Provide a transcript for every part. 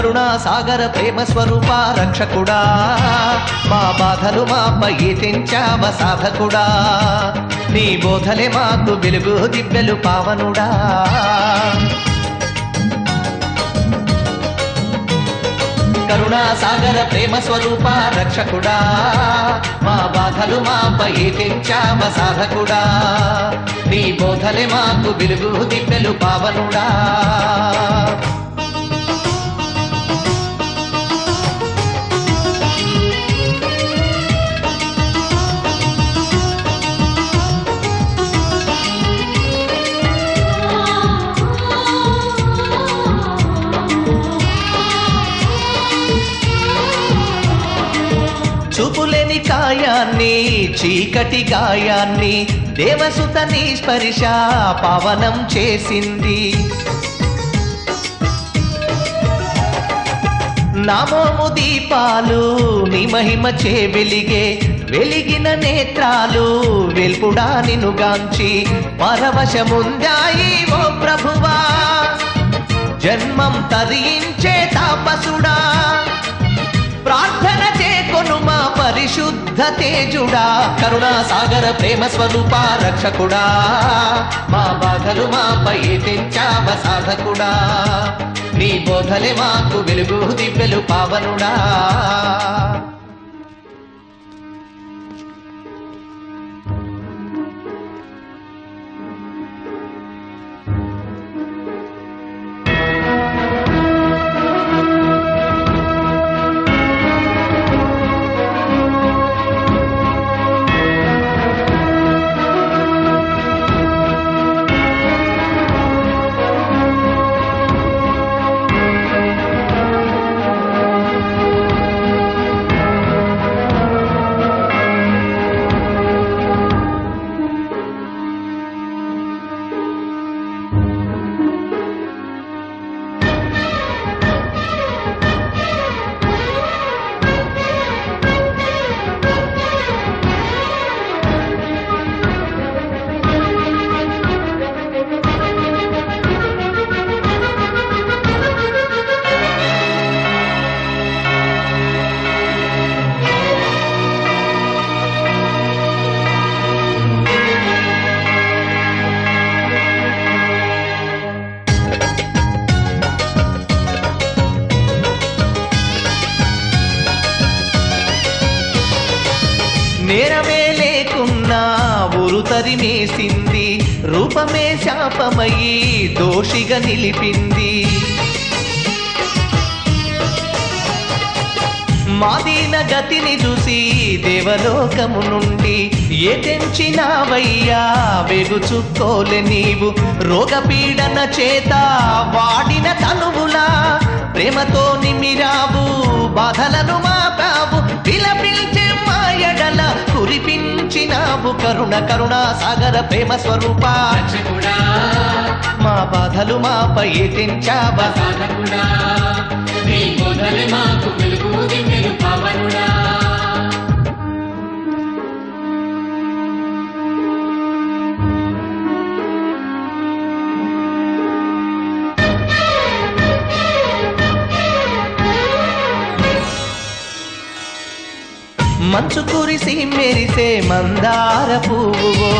కరుణా సాగర ప్రేమ స్వరూప రక్షకుడా. మా బాధలు మాపై తెంచావ సాధకుడా. నీ బోధలే మాకు వెలుగు దిబ్బెలు పావనుడా. కరుణా సాగర ప్రేమ స్వరూప రక్షకుడా. మా బాధలు మాపై తెంచావ సాధకుడా. నీ బోధలే మాకు వెలుగు దిబ్బెలు పావనుడా. లేని కాయాన్ని చీకటి గాయాన్ని దేవసుతని స్పర్శ పవనం చేసింది. నామోము దీపాలు నీ మహిమ చే వెలిగే వెలిగిన నేత్రాలు వెల్పుడా నినుగాంచి పరవశముందాయి ఓ ప్రభువా. జన్మం తరించే తాపసుడా ప్రార్థన చేకొను కొనుమా. పరిశుద్ధ తేజుడా కరుణా సాగర ప్రేమ స్వరూప రక్షకుడా. మా బాధలు మాపై తెంచావ సాధకుడా. నీ బోధలే మాకు వెలుగు దివ్యలు పావనుడా. నేరమే లేకున్నా ఊరు తరిమేసింది రూపమే శాపమయ్యి దోషిగా నిలిపింది. మాదీన గతిని చూసి దేవలోకము నుండి ఏ తెంచినావయ్యా? వెగు చుక్కోలే నీవు రోగపీడన చేత వాడిన తనువులా. ప్రేమతో నిమిరావు బాధలను మాపావు పిలపి కురిపించినావు కరుణ కరుణ సాగర ప్రేమ స్వరూప. మా బాధలు మాపై తెంచావా మాకు వెలుగు. మంచు కురిసి మెరిసే మందార పువ్వువో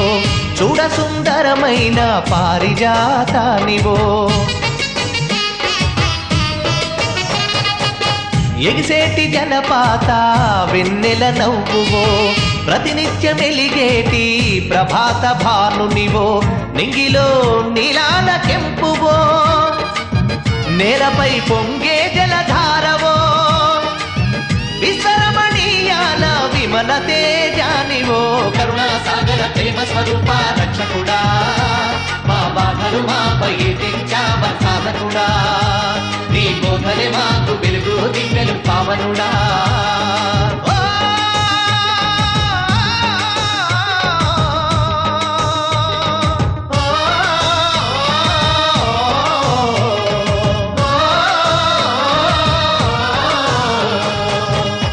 చూడ సుందరమైన పారిజాతానివో. ఎగిసేటి జలపాత వెన్నెల నవ్వువో ప్రతినిత్యం ఎలిగేటి ప్రభాత భానునివో నింగిలో నీలాల కెంపువో. నేలపై పొంగే జలధారవో ప్రేమ స్వరూప రక్షకుడా. మా బాధలు మాపై తెంచావ సాధకుడా. నీ బోధలే మాకు వెలుగు దివ్యలు పావనుడా.